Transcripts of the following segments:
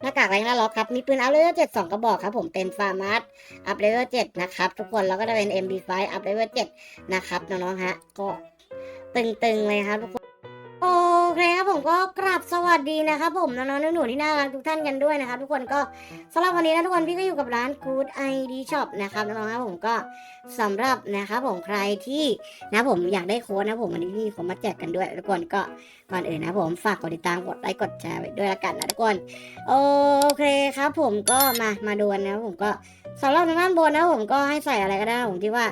หน้ากากไรงหน้าล็อกครับมีปืนอัพเลเวลเจ็ดสองกระบอกครับผมเป็นฟาร์มัสอัพเลเวลเจ็ดนะครับทุกคนแล้วก็จะเป็น MB5 อัพเลเวลเจ็ดนะครับน้องๆฮะก็ตึงๆเลยครับทุกคน ผมก็กราบสวัสดีนะครับผมน้องๆหนูๆที่น่ารักทุกท่านกันด้วยนะครับทุกคนก็สำหรับวันนี้นะทุกคนพี่ก็อยู่กับร้าน Good ID Shop นะครับน้องๆครับผมก็สำหรับนะครับผมใครที่นะผมอยากได้โค้ดนะผมวันนี้พี่มีโค้ดมาแจกกันด้วยทุกคนก็ก่อนอื่นนะผมฝากกดติดตามกดไลค์กดแชร์ไว้ด้วยละกันนะทุกคน โอเคครับผมก็มามาดูนะครับผมก็สำหรับทางด้านบนนะผมก็ให้ใส่อะไรก็ได้ผมที่ว่า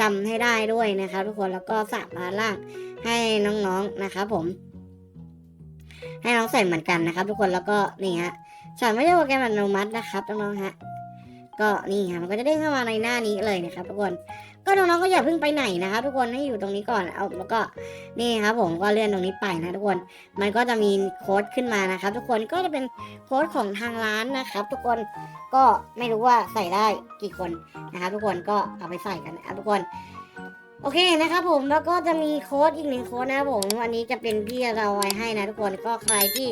จำให้ได้ด้วยนะครับทุกคนแล้วก็สามด้านล่างให้น้องๆนะครับผม ให้น้องใส่เหมือนกันนะครับ ทุกคนแล้วก็นี่ฮะฉันไม่ได้โปรแกรมอัตโนมัตินะครับน้องๆฮะก็นี่ฮะมันก็จะเด้งเข้ามาในหน้านี้เลยนะครับ ทุกคนก็น้องๆก็อย่าเพิ่งไปไหนนะครับทุกคนให้อยู่ตรงนี้ก่อนเอาแล้วก็นี่ครับ ผมก็เลื่อนตรงนี้ไปนะทุกคน มันก็จะมีโค้ดขึ้นมานะครับ ทุกคนก็จะเป็นโค้ดของทางร้านนะครับ ทุกคนก็ไม่รู้ว่าใส่ได้กี่คนนะครับ ทุกคนก็เอาไปใส่กันนะครับทุกคน โอเคนะครับผมแล้วก็จะมีโค้ดอีกหนึ่งโค้ดนะครับผมอันนี้จะเป็นพี่เราไว้ให้นะทุกคนก็ใครที่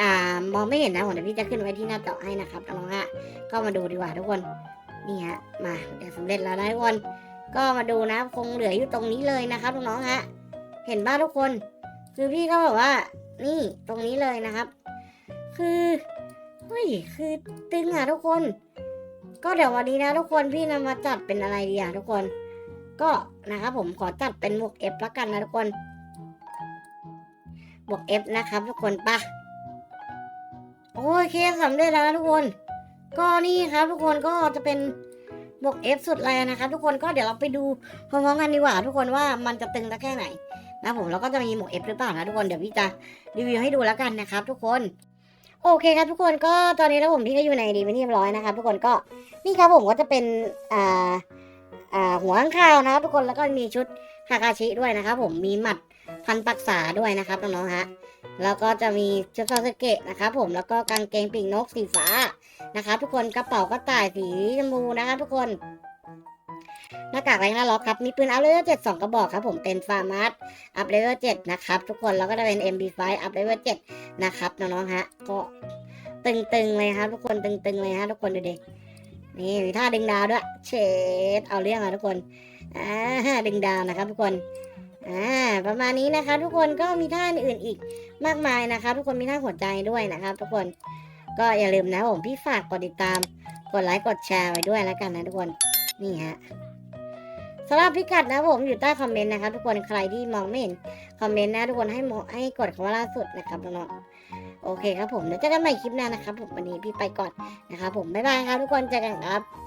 อ่ามองไม่เห็นนะผมเดี๋ยวพี่จะขึ้นไว้ที่หน้าจอให้นะครับน้องๆฮะก็มาดูดีกว่าทุกคนนี่ฮะมาเดี๋ยวสำเร็จแล้วนะทุกคนก็มาดูนะคงเหลืออยู่ตรงนี้เลยนะครับน้องๆฮะเห็นบ้าทุกคน คือพี่ก็บอกว่า นี่ตรงนี้เลยนะครับ คือเฮ้ยคือตึงอะทุกคน ก็เดี๋ยววันนี้นะทุกคนพี่นำมาจัดเป็นอะไรดีอะทุกคน ก็นะครับผมขอจัดเป็นบวก F ละกันนะทุกคน บวก F นะครับทุกคนปะโอเคสำเร็จแล้วนะทุกคน ก็นี่ครับทุกคนก็จะเป็นบวก F สุดแรงนะครับทุกคนก็เดี๋ยวเราไปดูพร้อมๆกันดีกว่า ทุกคนว่ามันจะตึงสักแค่ไหนนะผมแล้วก็จะมีหมวก F หรือเปล่านะทุกคนเดี๋ยวพี่จะรีวิวให้ดูแล้วกันนะครับ ทุกคนโอเคครับทุกคนก็ตอนนี้แล้วผมพี่ก็อยู่ในดีไม่เรียบร้อยนะครับทุกคนก็นี่ครับผมก็จะเป็นอ่า หัวข้างข้าวนะครับทุกคนแล้วก็มีชุดฮากาชิด้วยนะครับผมมีหมัดพันปักษาด้วยนะครับน้องๆฮะแล้วก็จะมีชุดซาสเกะนะครับผมแล้วก็กางเกงปีกนกสีฟ้านะครับทุกคนกระเป๋ากระต่ายสีชมพูนะครับทุกคนหน้ากากแรหน้าล็อกครับมีปืนอัพเลเวลเจ็ดสองกระบอกครับผมเป็นฟาร์มัสอัพเลเวลเจ็ดนะครับทุกคนแล้วก็จะเป็น MB5 อัพเลเวลเจ็ดนะครับน้องๆฮะก็ตึงๆเลยครับทุกคนตึงๆเลยฮะทุกคนดูดิ นี่มีท่าดึงดาวด้วย เชดเอาเรื่องอะทุกคนอ่าดึงดาวนะครับทุกคนอ่าประมาณนี้นะคะทุกคนก็มีท่าอื่นอีกมากมายนะคะทุกคนมีท่าหัวใจด้วยนะครับ ทุกคนก็อย่าลืมนะผมพี่ฝากกดติดตาม กดไลค์กดแชร์ไว้ด้วยแล้วกันนะทุกคนนี่ฮะสำหรับพิกัดนะผมอยู่ใต้คอมเมนต์นะครับทุกคนใครที่มองไม่เห็นคอมเมนต์นะทุกคนให้มองให้กดคำว่าล่าสุดนะครับน้องๆ โอเคครับผมเดี๋ยวเจอกันใหม่คลิปหน้านะครับผมวันนี้พี่ไปก่อนนะครับผมบ๊ายบายครับทุกคนเจอกันครับ